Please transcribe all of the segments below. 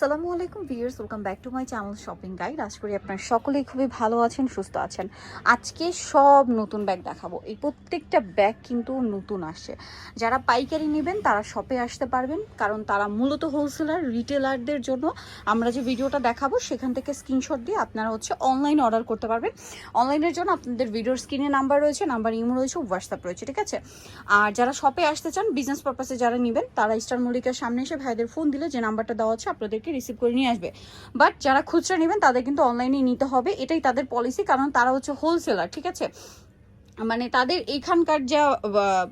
সালামু আলাইকুম viewers, welcome back to my channel shopping guide. আশা করি আপনারা সকলেই খুবই ভালো আছেন, সুস্থ আছেন। আজকে সব নতুন ব্যাগ দেখাবো। এই প্রত্যেকটা ব্যাগ কিন্তু নতুন আসছে। যারা পাইকারি নেবেন, তারা শপে আসতে পারবেন, কারণ তারা মূলত হোলসেলার রিটেলারদের জন্য আমরা যে ভিডিওটা দেখাবো, সেখান থেকে স্ক্রিনশট দিয়ে আপনারা হচ্ছে অনলাইন অর্ডার করতে পারবেন। অনলাইনের জন্য আপনাদের ভিডিওর স্ক্রিনে নাম্বার রয়েছে নাম্বার ইমো রয়েছে হোয়াটসঅ্যাপ রয়েছে, ঠিক আছে? আর যারা শপে আসতে চান বিজনেস পারপাসে যারা নেবেন, তারা স্টার মল্লিকার সামনে এসে ভাইদের ফোন দিলে যে নাম্বারটা দেওয়া আছে, আপনাদেরকে রিসিভ করে নিয়ে আসবে। বাট যারা খুচরা নেবেন তাদের কিন্তু অনলাইনে নিতে হবে। এটাই তাদের পলিসি কারণ তারা হচ্ছে হোলসেলার ঠিক আছে? মানে তাদের এখানকার যা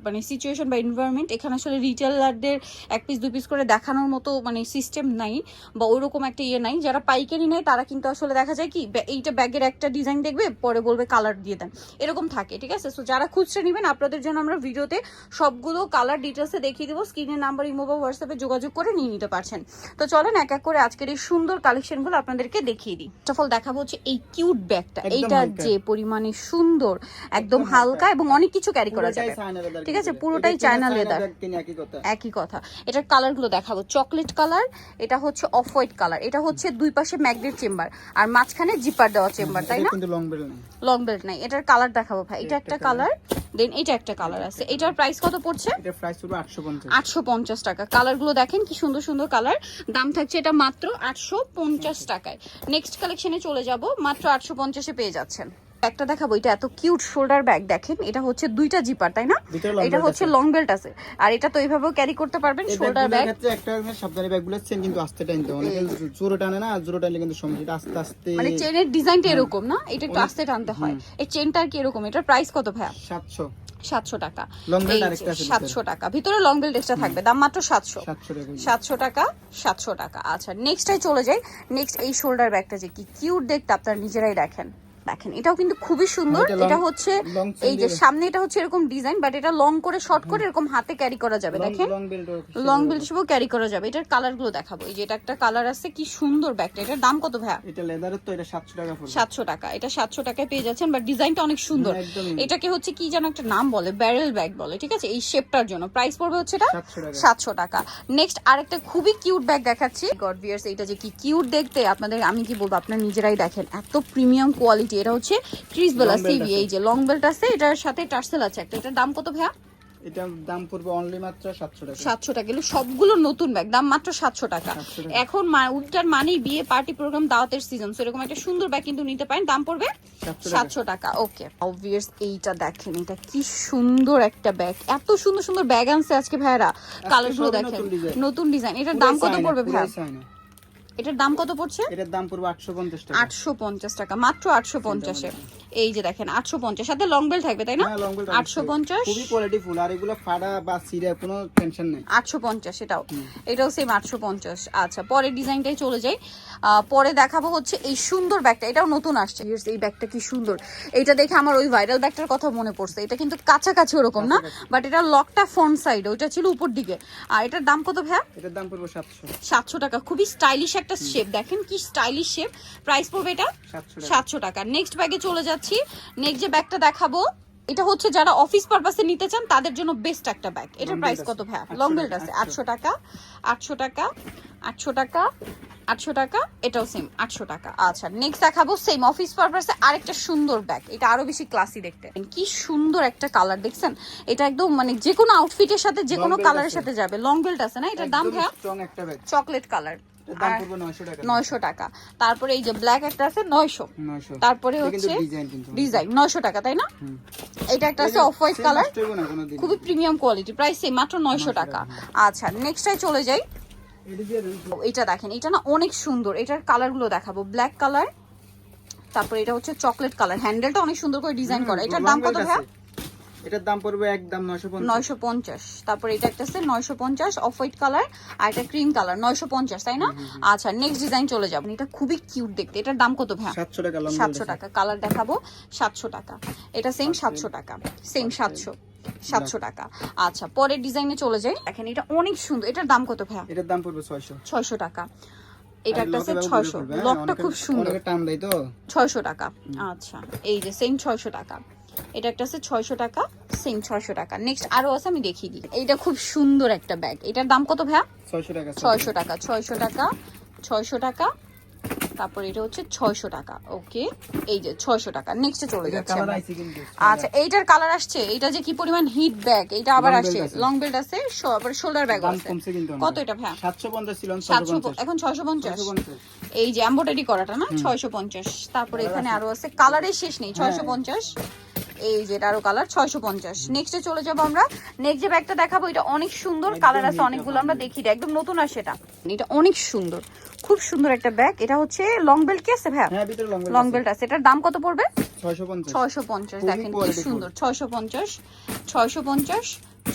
মানে সিচুয়েশন বা এনভায়রনমেন্ট এখানে আসলে রিটেলারদের এক পিস দু পিস করে দেখানোর মতো মানে সিস্টেম নাই বা ওরকম একটা ইয়ে নাই। যারা পাইকারি নেয় তারা কিন্তু আসলে দেখা যায় কি এইটা ব্যাগের একটা ডিজাইন দেখবে পরে বলবে কালার দিয়ে দেন। এরকম থাকে ঠিক আছে? সো যারা খুচরা নেবেন আপনাদের জন্য আমরা ভিডিওতে সবগুলো কালার ডিটেলসে দেখিয়ে দেবো। স্ক্রিনের নাম্বার ইমো বা হোয়াটসঅ্যাপে যোগাযোগ করে নিয়ে নিতে পারছেন। তো চলেন এক এক করে আজকের এই সুন্দর কালেকশনগুলো আপনাদেরকে দেখিয়ে দিই। ফার্স্ট অফ অল দেখাবো হচ্ছে এই কিউট ব্যাগটা এইটা যে পরিমাণে সুন্দর একদম হালকা এবং অনেক কিছু ক্যারি করা যাবে। ঠিক আছে, পুরোটাই চায়না leather। একই কথা। একই কথা। এটার কালারগুলো দেখাবো। চকলেট কালার এটা হচ্ছে অফ হোয়াইট কালার এটা হচ্ছে দুই পাশে ম্যাগনেট চেম্বার আর মাঝখানে জিপার দেওয়া চেম্বার তাই না? লং বেল্ট নাই। এটার কালার দেখাবো ভাই। এটা একটা কালার দেন এটা একটা কালার আছে। এটার প্রাইস কত পড়ছে? এটা প্রাইস পুরো 850 আটশো পঞ্চাশ টাকা। কালারগুলো দেখেন কি সুন্দর সুন্দর কালার দাম থাকছে এটা মাত্র আটশো পঞ্চাশ টাকায়। নেক্সট কালেকশনে চলে যাব। মাত্র আটশো পঞ্চাশে পেয়ে যাচ্ছেন। একটা দেখাবো এটা এত কিউট শোল্ডার ব্যাগ দেখেন এটা হচ্ছে দুইটা জিপার তাই না? এটা হচ্ছে লং বেল্ট আছে। আর এটা তো এইভাবেও ক্যারি করতে পারবেন এই শোল্ডার ব্যাগগুলোর ব্যাগ ক্ষেত্রে একটা সাবধানে ব্যাগগুলো চেন কিন্তু আস্তে টানতে হয়। অনেকে জোরে টানে না জোরে টানলে কিন্তু সমস্যা এটা আস্তে আস্তে মানে চেনের ডিজাইনটা এরকম না? এটা একটু আস্তে টানতে হয়। এই চেনটা কি এরকম? এটার প্রাইস কত ভাইয়া? 700 সাতশো টাকা। সাতশো টাকা। ভিতরে লং বেল্ট এক্সট্রা থাকবে। দাম মাত্র সাতশো। সাতশো টাকা। সাতশো টাকা আচ্ছা নেক্সটটাই চলে যাই। নেক্সট এই শোল্ডার ব্যাগটা যে কি কিউট দেখতে আপনারা নিজেরাই দেখেন। দেখেন এটাও কিন্তু খুবই সুন্দর। এটা হচ্ছে এই যে সামনে এটা হচ্ছে এরকম ডিজাইন বাট এটা লং করে শর্ট করে এরকম হাতে ক্যারি করা যাবে দেখেন। লং বেল্ট হিসেবেও ক্যারি করা যাবে। এটার কালারগুলো দেখাবো। এই যে এটা একটা কালার আছে কি সুন্দর ব্যাগটা এটার দাম কত ভাইয়া? এটা লেদারের তো এটা 700 টাকা পড়বে সাতশো টাকা। এটা সাতশো টাকায় পেয়ে যাচ্ছেন বাট ডিজাইনটা অনেক সুন্দর। এটাকে হচ্ছে কি যেন একটা নাম বলে ব্যারেল ব্যাগ বলে ঠিক আছে? এই শেপটার জন্য। প্রাইস পড়বে হচ্ছে এটা 700 টাকা। সাতশো টাকা। নেক্সট আরেকটা খুবই কিউট ব্যাগ দেখাচ্ছি। গড ভিয়ার্স এটা যে কি কিউট দেখতে আপনাদের আমি কি বলব আপনারা নিজেরাই দেখেন এত প্রিমিয়াম কোয়ালিটি এটা হচ্ছে Long belt সিবি এই যে লং বেল্ট আছে এটার সাথে টার্সেল আছে একটা। এটার দাম কত ভাইয়া? এটার দাম পড়বে অনলি মাত্র 700 টাকা। সাতশো টাকা। এগুলো সবগুলো নতুন ব্যাগ দাম মাত্র সাতশো টাকা। 700 টাকা। এখন উল্টার মানেই বিয়ে পার্টি প্রোগ্রাম দাওয়াতের সিজন এরকম একটা সুন্দর ব্যাগ কিন্তু নিতে পারেন। দাম পড়বে 700 টাকা। ওকে অবভিয়াস এইটা দেখেন এটা কি সুন্দর একটা ব্যাগ এত সুন্দর সুন্দর ব্যাগ আনছে আজকে ভাইয়ারা। কালারগুলো দেখেন। নতুন ডিজাইন এটার দাম কত পড়বে ভাইয়া? এটার দাম কত পড়ছে? এটার দাম পড়বে 850 টাকা। আটশো পঞ্চাশ টাকা মাত্র আটশো পঞ্চাশে। এই যে দেখেন আটশো পঞ্চাশ। সাথে লং বেল থাকবে তাই না? হ্যাঁ, আটশো পঞ্চাশ। খুবই কোয়ালিটি ফুল আর এগুলো ফাড়া বা সিরা কোনো টেনশন নেই। আটশো পঞ্চাশ এটাও। এটাও সেম আটশো পঞ্চাশ। আচ্ছা পরের ডিজাইনটাই চলে যাই। পরে দেখাবো হচ্ছে এই সুন্দর ব্যাগটা। এটাও নতুন আসছে। এই ব্যাগটা কি সুন্দর। এটা দেখে আমার ওই ভাইরাল ব্যাগটার কথা মনে পড়ছে। এটা কিন্তু কাছাকাছি ওরকম না বাট এটা লকটা ফ্রন্ট সাইড ওইটা ছিল উপর দিকে। আর এটার দাম কত ভাইয়া? এটার দাম পড়বে 700 সাতশো টাকা। খুবই স্টাইলিশ একটা শেপ দেখেন কি স্টাইলিশ শেপ প্রাইস পড়বে এটা? 700 টাকা। সাতশো টাকা। নেক্সট ব্যাগে চলে যাচ্ছি নেক্সট যে ব্যাগটা দেখাবো এটা হচ্ছে যারা অফিস পারপাসে নিতে চান তাদের জন্য বেস্ট একটা ব্যাগ এটার প্রাইস কত। ভাইয়া? 800 লং বেল্ট আছে। আটশো। টাকা আটশো টাকা আটশো টাকা আটশো টাকা এটাও সেম আটশো টাকা। আচ্ছা নেক্সট দেখাবো সেম অফিস পারপাসে আরেকটা সুন্দর ব্যাগ এটা আরও বেশি ক্লাসি দেখতে। কি সুন্দর একটা কালার দেখছেন? এটা একদম মানে যে কোনো আউটফিটের সাথে যে কোনো কালারের সাথে যাবে। লং বেল্ট আছে না? এটার দাম ভাইয়া? চকলেট কালার এটার দাম পড়বে 900 টাকা। নয়শো টাকা। তারপরে এই যে ব্ল্যাক একটা আছে নয়শো। তারপরে হচ্ছে ডিজাইন নয়শো টাকা তাই না? এটা একটা আছে অফ হোয়াইট কালার। খুবই প্রিমিয়াম কোয়ালিটি প্রাইস সেম মাত্র নয়শো টাকা। আচ্ছা নেক্সটটাই চলে যাই। এটা দেখেন এটা না অনেক সুন্দর এটার কালারগুলো দেখাবো। ব্ল্যাক কালার তারপরে এটা হচ্ছে চকলেট কালার হ্যান্ডেলটা অনেক সুন্দর করে ডিজাইন করা। এটার দাম কত ভাইয়া। এটার দাম পড়বে একদম 950 নয়শো পঞ্চাশ। তারপর এটা একটা আছে নয়শো পঞ্চাশ অফ হোয়াইট কালার আর এটা ক্রিম কালার নয়শো পঞ্চাশ তাই না? আচ্ছা নেক্সট ডিজাইন চলে যাবেন এটা খুবই কিউট দেখতে। এটার দাম কত ভাইয়া? 700 টাকা লং সাতশো টাকা। কালার দেখাবো। সাতশো টাকা। এটা সেম সাতশো টাকা। সেম সাতশো। সাতশো টাকা। আচ্ছা পরের ডিজাইনে চলে যাই। দেখেন এটা অনেক সুন্দর। এটার দাম কত ভাইয়া? এটার দাম পড়বে 600 ছয়শো টাকা। এটা একটা আছে ছয়শো। হ্যাঁ, লকটা খুব সুন্দর। টান দেয় তো? ছয়শো টাকা। আচ্ছা এই যে সেম ছয়শো টাকা। এটা একটা আছে ছয়শো টাকা সেম ছয়শো টাকা। নেক্সট আরও আছে আমি দেখিয়ে দিই। এইটা খুব সুন্দর একটা ব্যাগ এটার দাম কত ভাইয়া? 600 টাকা ছয়শো টাকা। ছয়শো টাকা ছয়শো টাকা। তারপর এটা হচ্ছে ছয়শো টাকা। ওকে এই যে ছয়শো টাকা। নেক্সটে চলে যাচ্ছে আচ্ছা এইটার কালার আসছে? এটা যে কি পরিমাণ হিট ব্যাগ এটা আবার আসছে? লং বেল্ট আছে শোল্ডার ব্যাগ আছে। কত এটা ভাইয়া? সাতশো পঞ্চাশ ছিল সাতশো এখন ছয়শো পঞ্চাশ। এই যে এম্বোটারি করাটা না ছয়শো পঞ্চাশ। তারপরে এখানে আরও আছে। কালারের শেষ নেই হ্যাঁ। ছয়শো পঞ্চাশ। এই যে আরও কালার ছয়শো পঞ্চাশ। নেক্সটে চলে যাব আমরা। নেক্সট যে ব্যাগটা দেখাবো এটা অনেক সুন্দর কালার আছে অনেকগুলো আমরা দেখি একদম নতুন আসে এটা। এটা অনেক সুন্দর খুব সুন্দর একটা ব্যাগ এটা হচ্ছে লং বেল্ট কি আছে ভাইয়া? হ্যাঁ ভিতরে লং লং বেল্ট আছে। এটার দাম কত পড়বে? ছয়শো পঞ্চাশ। দেখেন কি সুন্দর ছয়শো পঞ্চাশ ছয়শো পঞ্চাশ।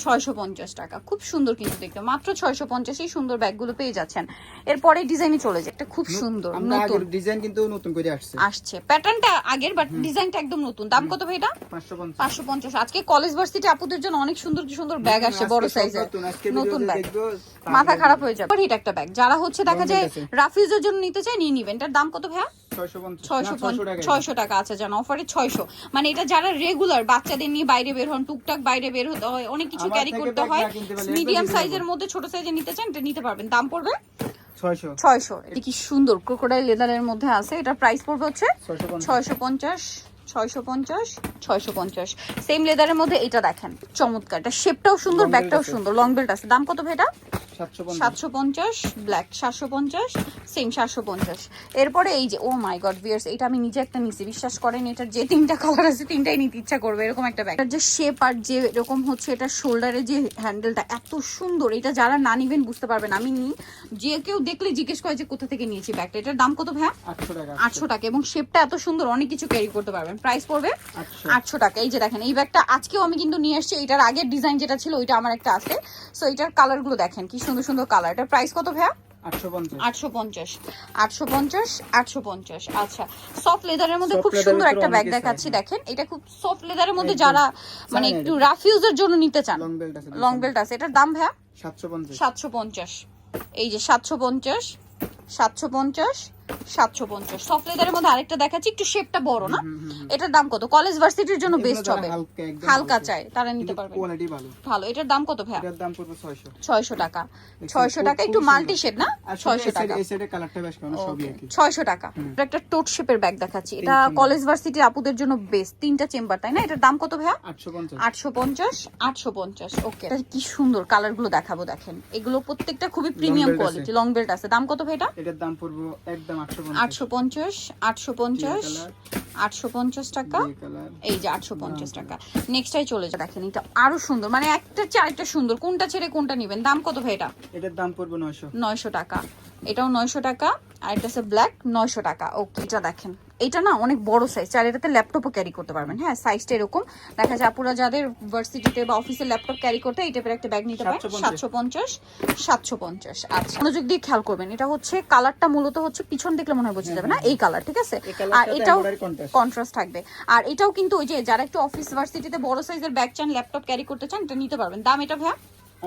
ছয়শো পঞ্চাশ টাকা। খুব সুন্দর কিন্তু দেখতে। মাত্র ছয়শো পঞ্চাশই সুন্দর ব্যাগগুলো পেয়ে যাচ্ছেন। এরপরে ডিজাইনে চলে যায়। একটা খুব সুন্দর নতুন। ডিজাইন কিন্তু নতুন করে আসছে। আসছে। প্যাটার্নটা আগের বাট ডিজাইনটা একদম নতুন। দাম কত ভাই এটা? পাঁচশো পঞ্চাশ। আজকে কলেজ ভার্সিটি আপুদের জন্য অনেক সুন্দর কি সুন্দর ব্যাগ আসছে বড় সাইজের নতুন। ব্যাগ। মাথা খারাপ হয়ে যাবে। হিট একটা ব্যাগ যারা হচ্ছে দেখা যায় রাফিজের জন্য নিতে চায় নিয়ে নিবেন। এটার দাম কত ভাইয়া? ছয়শো টাকা আছে জানো অফারে ছয়শো। মানে এটা যারা রেগুলার বাচ্চাদের নিয়ে বাইরে বের হন টুকটাক বাইরে বের হতে হয় অনেক কিছু ক্যারি করতে হয়। মিডিয়াম সাইজের মধ্যে ছোট সাইজের নিতে চান এটা নিতে পারবেন। দাম পড়বে? ছয়শো। ছয়শো। এটা কি সুন্দর ক্রোকোডাইল লেদারের মধ্যে আছে এটার প্রাইস পড়বে হচ্ছে ছয়শো পঞ্চাশ। ছয়শো পঞ্চাশ ছয়শো পঞ্চাশ সেম লেদারের মধ্যে এটা দেখেন চমৎকার। এটা শেপটাও সুন্দর ব্যাগটাও সুন্দর লং বেল্ট আছে। দাম কত ভাই এটা? সাতশো পঞ্চাশ। ব্ল্যাক সাতশো পঞ্চাশ সেম সাতশো পঞ্চাশ। এরপরে এই যে ও মাই গড এটা আমি নিজে একটা নিছি। বিশ্বাস করেন এটার যে তিনটা কালার আছে তিনটাই নিতে ইচ্ছা করবে এরকম একটা ব্যাগ যে শেপ আর যে এরকম হচ্ছে এটা যে হ্যান্ডেলটা এত সুন্দর। এটা যারা না নিবেন বুঝতে পারবেন। আমি নিই যে কেউ দেখলে জিজ্ঞেস করে যে কোথা থেকে নিয়েছি ব্যাগটা এটার দাম কত ভাইয়া? আটশো টাকা এবং শেপটা এত সুন্দর অনেক কিছু ক্যারি করতে পারবেন। প্রাইস পড়বে আটশো। আটশো টাকা। এই যে দেখেন এই ব্যাগটা আজকেও আমি কিন্তু নিয়ে আসছি এটার আগের ডিজাইন যেটা ছিল ওইটা আমার একটা আছে। সো এটার কালারগুলো দেখেন কি সুন্দর সুন্দর সুন্দর কালার এটার প্রাইস কত ভাইয়া? আটশো পঞ্চাশ। আটশো পঞ্চাশ। আটশো পঞ্চাশ আচ্ছা সফট লেদারের মধ্যে খুব সুন্দর একটা ব্যাগ দেখাচ্ছি দেখেন। এটা খুব সফট লেদারের মধ্যে যারা মানে একটু রাফ ইউজের জন্য নিতে চান। বেল্ট আছে লং বেল্ট আছে। এটার দাম ভাইয়া? সাতশো পঞ্চাশ। সাতশো পঞ্চাশ। এই যে সাতশো পঞ্চাশ সাতশো পঞ্চাশ সাতশো পঞ্চাশ। সফট লেদারের মধ্যে আরেকটা দেখাচ্ছি একটু শেপটা বড় না? এটার দাম কত? কলেজ ভার্সিটির জন্য বেস্ট হবে। হালকা। চাই তারা নিতে পারবে। কোয়ালিটি ভালো। ভালো। এটার দাম কত ভাইয়া? এটার দাম পড়বে ছয়শো। ছয়শো টাকা। দেখছেন, ছয়শো খুব- টাকা একটু মাল্টি। শেড না? আর ছয়শো টাকা। এই সাইডে কালারটা বেশ কেমন সবই কি। ছয়শো টাকা। এটা একটা টোট শেপের ব্যাগ দেখাচ্ছি। এটা কলেজ ভার্সিটির আপুদের জন্য বেস্ট তিনটা চেম্বার তাই না? এটার দাম কত ভাইয়া? আটশো পঞ্চাশ। আটশো পঞ্চাশ আটশো পঞ্চাশ। ওকে কি সুন্দর কালারগুলো দেখাবো দেখেন। এগুলো প্রত্যেকটা খুবই প্রিমিয়াম কোয়ালিটি লং বেল্ট আছে। দাম কত ভাই এটা? এটার দাম পড়বে একদম আটশো পঞ্চাশ। আটশো পঞ্চাশ আটশো পঞ্চাশ টাকা। এই যে আটশো পঞ্চাশ টাকা। নেক্সটাই চলে দেখেন এটা আরও সুন্দর। মানে একটা চারটা সুন্দর। কোনটা ছেড়ে কোনটা নিবেন? দাম কত ভাই এটা? এটার দাম পড়বে নয়শো। নয়শো টাকা। এটাও নয়শো টাকা। আর এটা হচ্ছে ব্ল্যাক নয়শো টাকা। ওকে এটা দেখেন। এটা না অনেক বড় সাইজ চার এটাতে ল্যাপটপও ক্যারি করতে পারবেন। হ্যাঁ সাইজটা এরকম। দেখা যায় আপুরা যাদের ভার্সিটিতে বা অফিসে ল্যাপটপ ক্যারি করতে এই টাইপের একটা ব্যাগ নিতে পারেন। সাতশো পঞ্চাশ। সাতশো পঞ্চাশ আচ্ছা মনোযোগ দিয়ে খেয়াল করবেন। এটা হচ্ছে কালারটা মূলত হচ্ছে পিছন দেখলে মনে হয় বোঝা যাবে না এই কালার ঠিক আছে? আর এটাও কন্ট্রাস্ট কন্ট্রাস্ট থাকবে। আর এটাও কিন্তু ওই যে যারা একটু অফিস ভার্সিটিতে বড় সাইজের ব্যাগ চান ল্যাপটপ ক্যারি করতে চান এটা নিতে পারবেন। দাম এটা ভাইয়া?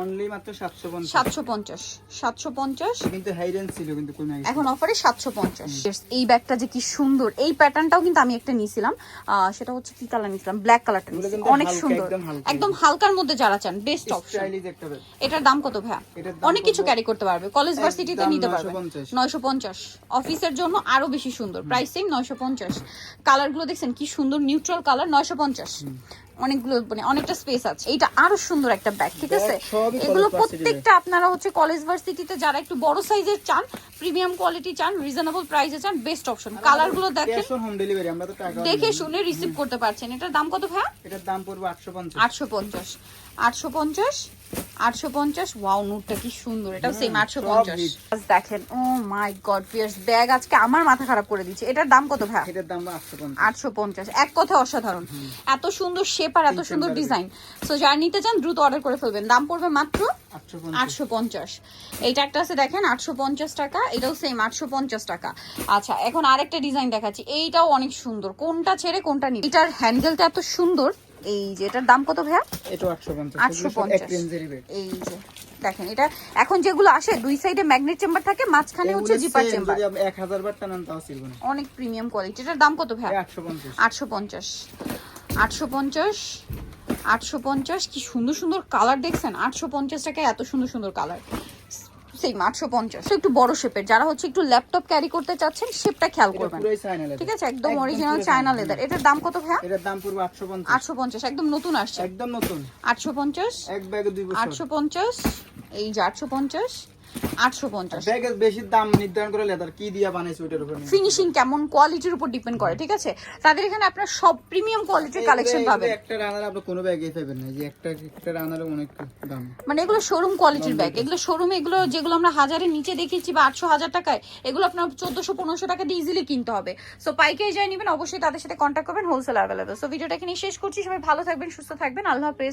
অনলি মাত্র সাতশো পঞ্চাশ। সাতশো পঞ্চাশ। সাতশো পঞ্চাশ। কিন্তু হাইডেন্স ছিল কিন্তু গেছে। এখন অফারে সাতশো পঞ্চাশ। এই ব্যাগটা যে কি সুন্দর। এই প্যাটার্নটাও কিন্তু আমি একটা নিয়েছিলাম সেটা হচ্ছে কি কালার নিয়েছিলাম ব্ল্যাক কালারটা অনেক সুন্দর। একদম হালকার মধ্যে যারা চান বেস্ট অপশন এটার দাম কত ভাইয়া? অনেক কিছু ক্যারি করতে পারবে। কলেজ ভার্সিটিতে নিতে পারবে। 950 নয়শো পঞ্চাশ। অফিসের জন্য আরও বেশি সুন্দর। প্রাইস সেম নয়শো পঞ্চাশ। কালারগুলো দেখছেন কি সুন্দর নিউট্রাল কালার নয়শো পঞ্চাশ। অনেকগুলো মানে অনেকটা স্পেস আছে। এটা আরও সুন্দর একটা ব্যাগ ঠিক আছে? এগুলো প্রত্যেকটা আপনারা হচ্ছে কলেজ ভার্সিটিতে যারা একটু বড় সাইজের চান প্রিমিয়াম কোয়ালিটি চান রিজনেবল প্রাইসে চান বেস্ট অপশন কালারগুলো দেখেন। হোম ডেলিভারি আমরা তো টাকা দেখে শুনে রিসিভ করতে পারছেন। এটার দাম কত ভাইয়া? এটার দাম পড়বে আটশো পঞ্চাশ। আটশো পঞ্চাশ। আটশো পঞ্চাশ? ওয়াও নোটটা কি সুন্দর। এটাও সেম আটশো পঞ্চাশ। দেখেন oh my god pears bag আজকে আমার মাথা খারাপ করে দিচ্ছে। এটার দাম কত ভাইয়া? এটার দাম আটশো পঞ্চাশ। এক কথা অসাধারণ। এত সুন্দর শেপ আর এত সুন্দর ডিজাইন সো যারা নিতে চান দ্রুত অর্ডার করে ফেলবেন। দাম পড়বে মাত্র আটশো পঞ্চাশ। এইটা একটা আছে দেখেন আটশো পঞ্চাশ টাকা। এটাও সেম আটশো পঞ্চাশ টাকা। আচ্ছা এখন আরেকটা ডিজাইন দেখাচ্ছি। এইটাও অনেক সুন্দর। কোনটা ছেড়ে কোনটা নিবে? এটার হ্যান্ডেলটা এত সুন্দর। এই যে এটার দাম কত ভাইয়া? এক পঞ্চাশ। রেঞ্জেরই এই যে দেখেন এটা এখন যেগুলো আসে দুই সাইডে ম্যাগনেট চেম্বার থাকে মাঝখানে হচ্ছে জিপার চেম্বার এক হাজার বার টানান তাও ছিল না অনেক প্রিমিয়াম কোয়ালিটি এটার দাম কত ভাইয়া? আটশো পঞ্চাশ। আটশো পঞ্চাশ। আটশো পঞ্চাশ আটশো পঞ্চাশ কি সুন্দর সুন্দর কালার দেখছেন? আটশো পঞ্চাশ টাকায় এত সুন্দর সুন্দর কালার সেম আটশো পঞ্চাশ। একটু বড় শেপের যারা হচ্ছে একটু ল্যাপটপ ক্যারি করতে চাচ্ছেন শেপটা খেয়াল করবেন। ঠিক আছে? একদম অরিজিনাল চায়না লেদার এটার দাম কত ভাইয়া? এটার দাম পড়বে আটশো পঞ্চাশ। আটশো পঞ্চাশ একদম নতুন আসছে। একদম নতুন। আটশো পঞ্চাশ? এক ব্যাগে দুই আটশো পঞ্চাশ? এই যে আটশো পঞ্চাশ? ব্যাগের বেশি দাম নির্ধারণ করে লেদার কি দিয়া বানাইছে ওইটার উপর ফিনিশিং কেমন কোয়ালিটির উপর ডিপেন্ড করে ঠিক আছে? তাদের এখানে আপনার সব প্রিমিয়াম কোয়ালিটির কালেকশন পাবেন। একটা রানার আপনি কোনো ব্যাগেই পাবেন না যে একটা একটা রানার অনেক দাম। মানে এগুলো শোরুম কোয়ালিটির ব্যাগ এগুলো শোরুমে এগুলো যেগুলো আমরা হাজারের নিচে দেখেছি বা আটশো হাজার টাকায় এগুলো আপনার চোদ্দশো পনেরোশো টাকা দিয়ে ইজিলি কিনতে হবে। সো পাইকারি যাই নেবেন অবশ্যই তাদের সাথে কন্ট্যাক্ট করবেন হোলসেল অ্যাভেলেবল সো ভিডিওটা এখানে শেষ করছি। সবাই ভালো থাকবেন সুস্থ থাকবেন। আল্লাহ হাফেজ।